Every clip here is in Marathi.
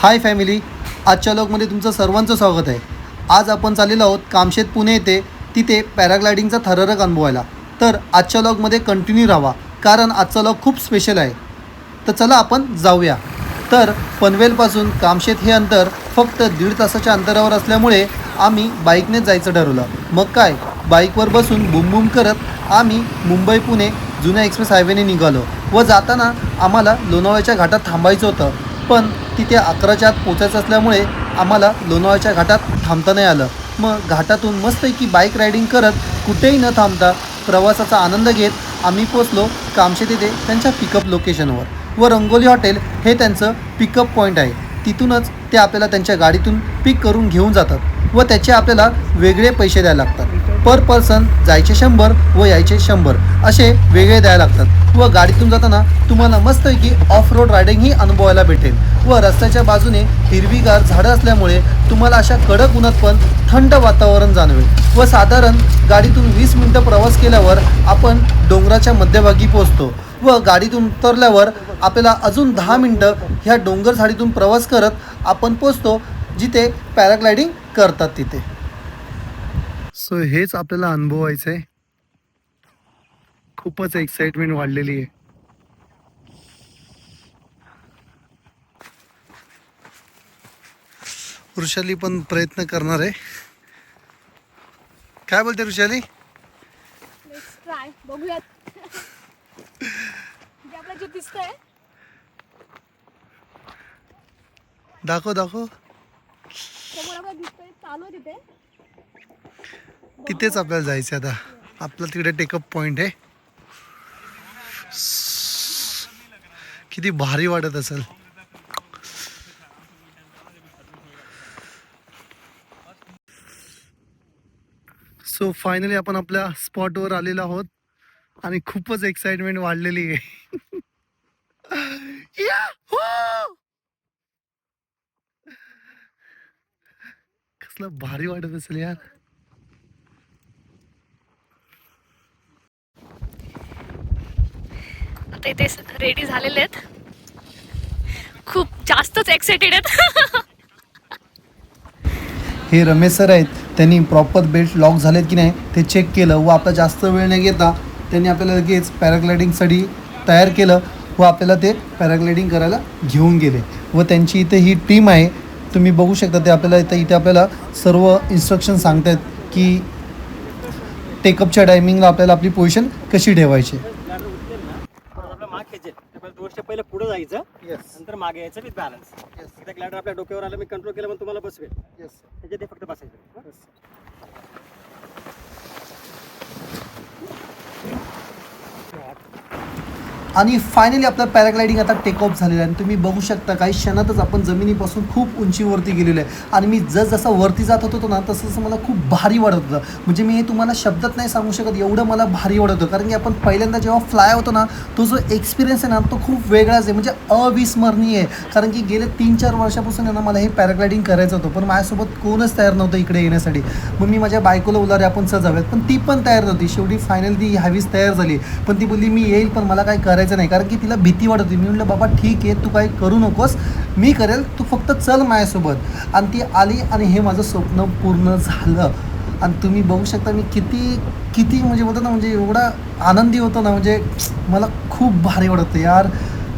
हाय फॅमिली आजच्या लोकमध्ये तुमचं सर्वांचं स्वागत आहे. आज आपण चाललेलो आहोत कामशेत पुणे येथे तिथे पॅराग्लायडिंगचा थरारक अनुभवायला. तर आजच्या लॉगमध्ये कंटिन्यू राहा कारण आजचा लॉग खूप स्पेशल आहे. तर चला आपण जाऊया. तर पनवेलपासून कामशेत हे अंतर फक्त दीड तासाच्या अंतरावर असल्यामुळे आम्ही बाईकनेच जायचं ठरवलं. मग काय? बाईकवर बसून बुमबुम करत आम्ही मुंबई पुणे जुन्या एक्सप्रेस हायवेने निघालो. व जाताना आम्हाला लोणावळ्याच्या घाटात थांबायचं होतं. पण तिथे अकराच्या आत पोचायचं असल्यामुळे आम्हाला लोणावळ्याच्या घाटात थांबता नाही आलं. मग घाटातून मस्तपैकी बाईक रायडिंग करत कुठेही न थांबता प्रवासाचा आनंद घेत आम्ही पोचलो कामशेत येथे त्यांच्या पिकअप लोकेशनवर व रंगोली हॉटेल हे त्यांचं पिकअप पॉईंट आहे. तिथूनच ते आपल्याला त्यांच्या गाडीतून पिक करून घेऊन जातात व त्याचे आपल्याला वेगळे पैसे द्यायला लागतात. पर पर्सन जायचे शंभर व यायचे शंभर असे वेगळे द्यायला लागतात. व गाडीतून जाताना तुम्हाला मस्तपैकी ऑफ रोड रायडिंगही अनुभवायला भेटेल. व रस्त्याच्या बाजूने हिरवीगार झाडं असल्यामुळे तुम्हाला अशा कडक उन्हात पण थंड वातावरण जाणवेल. व साधारण गाडीतून वीस मिनटं प्रवास केल्यावर आपण डोंगराच्या मध्यभागी पोहोचतो. व गाडीतून उतरल्यावर आपल्याला अजून दहा मिनटं ह्या डोंगर झाडीतून प्रवास करत आपण पोचतो जिथे पॅराग्लायडिंग करतात तिथे. सो हेच आपल्याला अनुभवायचं आहे खूपच एक्साइटमेंट वाढलेली आहे. ऋषाली पण प्रयत्न करणार आहे. काय बोलते दिसतंय. दाखव दाखव. तिथेच आपल्याला जायचं आता. आपलं तिकडे टेकअप पॉईंट आहे. किती भारी वाटत असेल. सो फायनली आपण आपल्या स्पॉटवर आलेलो आहोत. आणि खूपच एक्साइटमेंट वाढलेली आहे. कसलं भारी वाटत असेल यार. आता इथे रेडी झालेले आहेत. खूप जास्तच एक्साइटेड आहेत. हे रमेश सर आहेत. त्यांनी प्रॉपर बेल्ट लॉक झालेत की नाही ते चेक केलं व आपला जास्त वेळ नाही घेता त्यांनी आपल्याला लगेच पॅराग्लायडिंगसाठी तयार केलं व आपल्याला ते पॅराग्लायडिंग करायला घेऊन गेले. व त्यांची इथे ही टीम आहे. तुम्ही बघू शकता ते आपल्याला इथे इथे आपल्याला सर्व इन्स्ट्रक्शन सांगतायत की टेकअपच्या टायमिंगला आपल्याला आपली पोझिशन कशी ठेवायची. स्टेप पहिलं पुढे जायचं. नंतर मागे यायचं विथ बॅलन्स एकदा ग्लायडर आपल्या डोक्यावर आलं मी कंट्रोल केलं मग तुम्हाला बसवेल. त्याच्यात ते फक्त बसायचं? आणि फायनली आपलं पॅराग्लायडिंग आता टेक ऑफ झालेलं आहे. आणि तुम्ही बघू शकता काही क्षणातच आपण जमिनीपासून खूप उंचीवरती गेलेलो आहे. आणि मी जसजसा वरती जात होतो ना तसं तसं मला खूप भारी वाटत होतं. म्हणजे मी हे तुम्हाला शब्दात नाही सांगू शकत एवढं मला भारी वाटत होतं. कारण की आपण पहिल्यांदा जेव्हा फ्लाय होतो ना तो जो एक्सपिरियन्स आहे ना तो खूप वेगळाच आहे. म्हणजे अविस्मरणीय आहे. कारण की गेले तीन चार वर्षापासून आहे ना मला हे पॅराग्लायडिंग करायचं होतं. पण माझ्यासोबत कोणच तयार नव्हतं इकडे येण्यासाठी. मग मी माझ्या बायकोला उलारे आपण सहज पण ती पण तयार नव्हती. शेवटी फायनली ती ह्यावीच तयार झाली. पण ती बोलली मी येईल पण मला काय करायचं करायचं नाही. कारण की तिला भीती वाटत होती. मी म्हटलं बाबा ठीक आहे तू काही करू नकोस. मी करेल. तू फक्त चल माझ्यासोबत. आणि ती आली आणि हे माझं स्वप्न पूर्ण झालं. आणि तुम्ही बघू शकता मी किती किती म्हणजे बोलतो ना म्हणजे एवढा आनंदी होतो ना म्हणजे मला खूप भारी वाटतं यार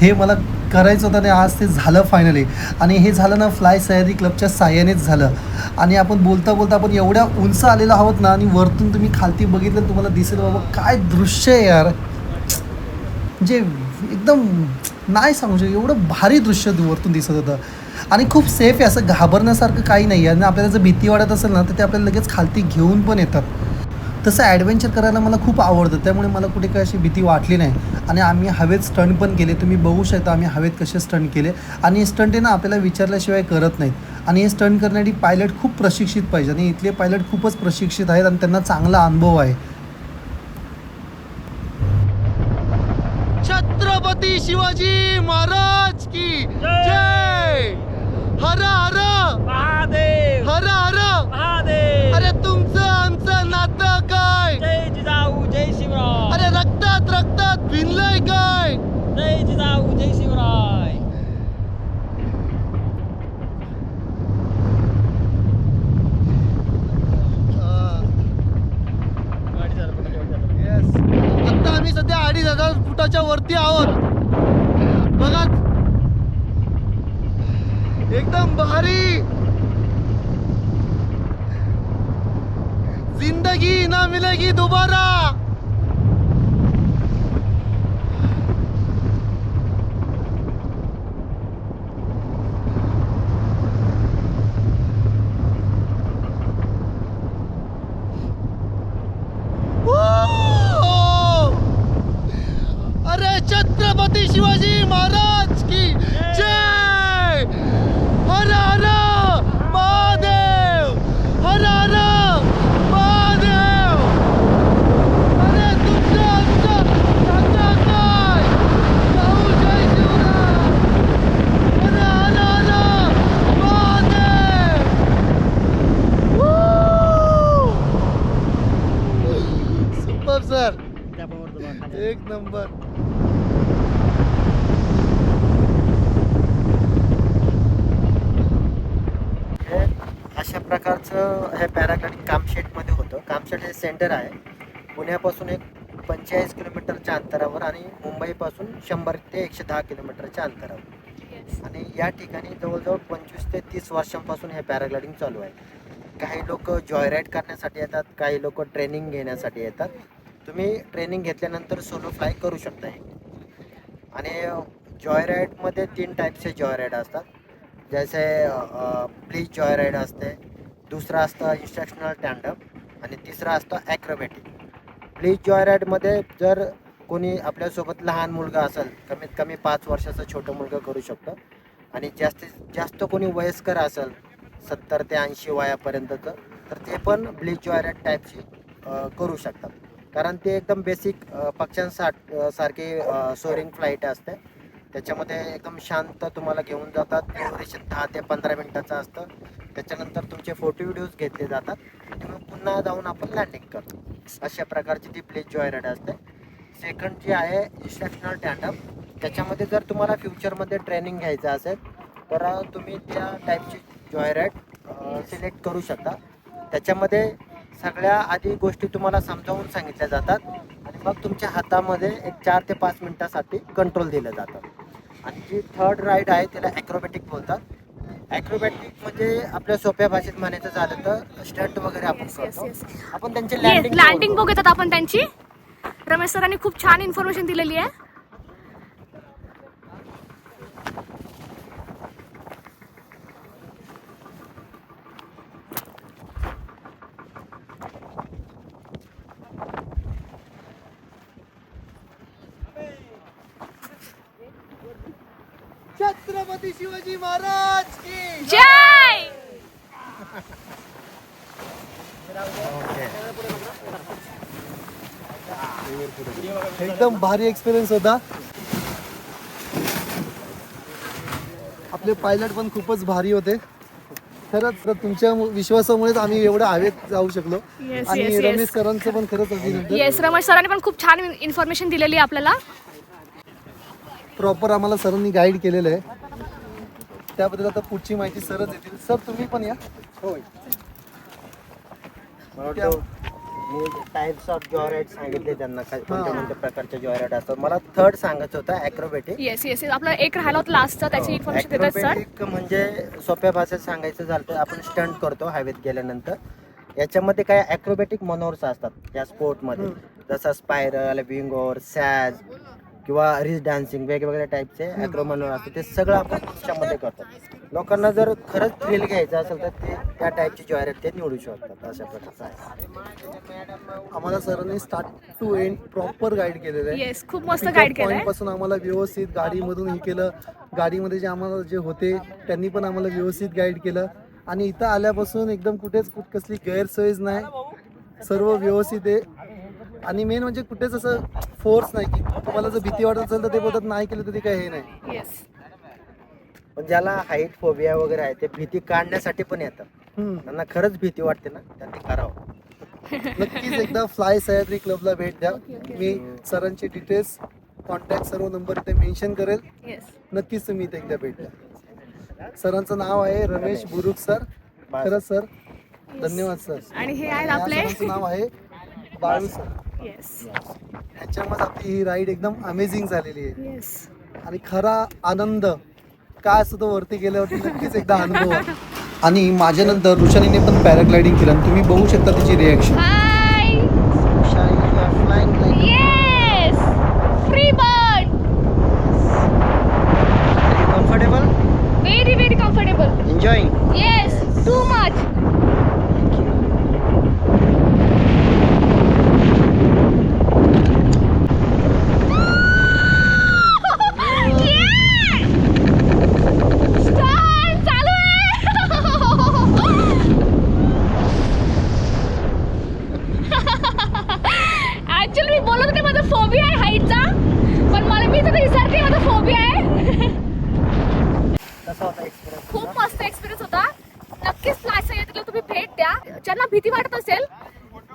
हे मला करायचं होतं आणि आज ते झालं फायनली आणि हे झालं ना फ्लाय सह्याद्री क्लबच्या साह्यानेच झालं. आणि आपण बोलता बोलता आपण एवढ्या उंच आलेलो आहोत ना आणि वरतून तुम्ही खालती बघितलं तुम्हाला दिसेल बाबा काय दृश्य आहे यार. जे एकदम नाही सांगू शकत एवढं भारी दृश्य वरतून दिसत होतं. आणि खूप सेफ आहे असं घाबरण्यासारखं काही नाही आहे. आणि आपल्याला जर भीती वाटत असेल ना तर ते आपल्याला लगेच खालती घेऊन पण येतात. तसं ॲडव्हेंचर करायला मला खूप आवडतं. त्यामुळे मला कुठे काही अशी भीती वाटली नाही. आणि आम्ही हवेत स्टंट पण केले. तुम्ही बघू शकता आम्ही हवेत कसे स्टंट केले. आणि हे स्टंट आहे ना आपल्याला विचारल्याशिवाय करत नाहीत. आणि हे स्टंट करण्यासाठी पायलट खूप प्रशिक्षित पाहिजे. आणि इथले पायलट खूपच प्रशिक्षित आहेत. आणि त्यांना चांगला अनुभव आहे. छत्रपती शिवाजी महाराज की जय! हर हर! महादेव! हर हर! महादेव! अरे तुमचं आमचं नातं काय? जय जिजाऊ जय शिवराय! अरे रक्तात रक्तात भिनलंय काय? जय जिजाऊ जय शिवराय! आता आम्ही सध्या अडीच हजार फुटाच्या वरती आहोत. बघा एकदम भारी. जिंदगी ना मिलेगी दोबारा अरे छत्रपती शिवाजी महाराज की जय हर हर महादेव हर हर महादेव अरे तुमचं आमचं नातं काय? जाऊ जय शिवराय हर हर हर महादेव सुपर सर त्या बरोबर नंबर. हे अशा प्रकारचं हे पॅराग्लायडिंग कामशेटमध्ये होतं. कामशेट हे सेंटर आहे. पुण्यापासून एक पंचेचाळीस किलोमीटरच्या अंतरावर आणि मुंबईपासून शंभर ते एकशे दहा किलोमीटरच्या अंतरावर. आणि या ठिकाणी जवळजवळ पंचवीस ते तीस वर्षांपासून हे पॅराग्लायडिंग चालू आहे. काही लोक जॉयराईड करण्यासाठी येतात काही लोक ट्रेनिंग घेण्यासाठी येतात. तुम्ही ट्रेनिंग घेतल्यानंतर सोलो फ्लाय करू शकता हे. आणि जॉयराईडमध्ये तीन टाईपचे जॉय राईड असतात. जैसे प्लीज जॉय राईड असते. दुसरा असतं इन्स्ट्रक्शनल टँडअप आणि तिसरा असतं ॲक्रोबॅटिक प्लीज जॉय राईडमध्ये जर कोणी आपल्यासोबत लहान मुलगा असेल कमीत कमी पाच वर्षाचा छोटं मुलगा करू शकतो. आणि जास्तीत जास्त कोणी वयस्कर असेल सत्तर ते ऐंशी वयापर्यंतचं तर ते पण ब्लीच जॉय राईड टाईपची करू शकतात. कारण ते एकदम बेसिक पक्ष्यांसा सारखी सोरिंग फ्लाईट असते. त्याच्यामध्ये एकदम शांत तुम्हाला घेऊन जातात. ड्युरेशन दहा ते पंधरा मिनिटाचं असतं. त्याच्यानंतर तुमचे फोटो व्हिडिओज घेतले जातात. तुम्ही मग पुन्हा जाऊन आपण लँडिंग करतो. अशा प्रकारची ती प्लेस जॉय राईड असते. सेकंड जी आहे इन्स्ट्रक्शनल टँडअप त्याच्यामध्ये जर तुम्हाला फ्युचरमध्ये ट्रेनिंग घ्यायचं असेल तर तुम्ही त्या टाईपची जॉय राईड सिलेक्ट करू शकता. त्याच्यामध्ये सगळ्या आधी गोष्टी तुम्हाला समजावून सांगितल्या जातात आणि मग तुमच्या हातामध्ये एक चार ते पाच मिनिटासाठी कंट्रोल दिलं जातं आणि जी थर्ड राईड आहे त्याला ॲक्रोबॅटिक बोलतात. ॲक्रोबॅटिक म्हणजे आपल्या सोप्या भाषेत म्हणायचं झालं तर स्टंट वगैरे आपण करतो. आपण त्यांची लँडिंग लँडिंग बघत आपण त्यांची. रमेश सरांनी खूप छान इन्फॉर्मेशन दिलेली आहे. छत्रपती शिवाजी महाराज की जय! एकदम भारी एक्सपिरियन्स होता. आपले पायलट पण खूपच भारी होते. खरंच तर तुमच्या विश्वासामुळेच आम्ही एवढं हवेत जाऊ शकलो. Yes, आणि yes, yes. रमेश सरांचं पण खरंच अभिनंदन. येस रमेश सरांनी पण खूप छान इन्फॉर्मेशन दिलेली आहे आपल्याला. प्रॉपर आम्हाला सरांनी गाईड केलेलं आहे. त्याबद्दल आता पुढची माहिती सरच येतील सर तुम्ही पण या. होय. मला वाटतं मी टाईप्स ऑफ जॉयराईड सांगितले त्यांना काय कोणत्या कोणत्या प्रकारचे जॉयराईड असतात. मला थर्ड सांगायचं होतं ॲक्रोबॅटिक येस येस आपलं एक राहिला होता लास्टचा त्याची इन्फॉर्मेशन देतात सर ॲक्रोबॅटिक म्हणजे सोप्या भाषेत सांगायचं झालं तर आपण स्टंट करतो हवेत गेल्यानंतर. याच्यामध्ये काय ॲक्रोबॅटिक मनोर्स असतात या स्पोर्टमध्ये जसं स्पायरल विंगोर सॅज किंवा रिच डान्सिंग वेगवेगळ्या टाईपचे ॲक्रो मनोर असतात ते सगळं आपण त्याच्यामध्ये करतो. लोकांना जर खरंच थ्रिल घ्यायचं असेल तर ते त्या टाईपची जॉयरेट ते निवडू शकतात अशा प्रकारचं आहे. आम्हाला सरांनी start to end proper guide केलेलं आहे. येस खूप मस्त गाईड पॉईंटपासून आम्हाला व्यवस्थित गाडीमधून हे केलं. गाडीमध्ये जे आम्हाला जे होते त्यांनी पण आम्हाला व्यवस्थित गाईड केलं. आणि इथं आल्यापासून एकदम कुठेच कुठ कसली गैरसोयच नाही. सर्व व्यवस्थित आहे. आणि मेन म्हणजे कुठेच असं फोर्स नाही की तुम्हाला जर भीती वाटत असेल तर ते बोलतात नाही केलं तरी काही हे नाही. येस पण ज्याला हाईट फोबिया वगैरे आहे ते भीती काढण्यासाठी पण येतात. हम्म. त्यांना खरंच भीती वाटते ना त्यांनी करावं. नक्कीच एकदा फ्लाय सह्याद्री क्लबला भेट द्या. मी सरांची डिटेल्स कॉन्टॅक्ट सर्व नंबर इथे मेन्शन करेल. येस नक्कीच तुम्ही इथे एकदा भेट द्या. सरांचं नाव आहे रमेश बुरुक सर. खरंच सर. धन्यवाद सर. आणि हे आहेत या आपले? सरांचं नाव आहे बाळू सर. येस ह्याच्यामुळे आपली ही राईड एकदम अमेझिंग झालेली आहे. येस आणि खरा आनंद काय असतो तो वरती गेल्यावरती नक्कीच एकदा अनुभव आहे. आणि माझ्यानंतर ऋषालीने पण पॅराग्लायडिंग केलं आणि तुम्ही बघू शकता तिची reaction hi yes free bird comfortable very very comfortable enjoying yes too much actually मी बोलत होते माझा फोबिया आहे हाईटचा पण मला मी तर विसरते माझा फोबिया आहे कसा होता एक्सपिरियन्स खूप मस्त एक्सपिरियन्स होता नक्कीच फ्लॅश तिला तुम्ही भेट द्या ज्यांना भीती वाटत असेल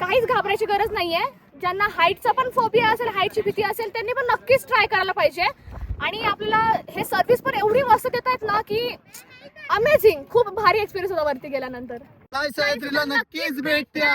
काहीच घाबरायची गरज नाहीये. ज्यांना हाईटचा पण फोबिया असेल हाईटची भीती असेल त्यांनी पण नक्कीच ट्राय करायला पाहिजे. आणि आपल्याला हे सर्व्हिस पण एवढी मस्त देत आहेत ना की अमेझिंग खूप भारी एक्सपिरियन्स होता वरती गेल्यानंतर. नक्कीच भेटत्या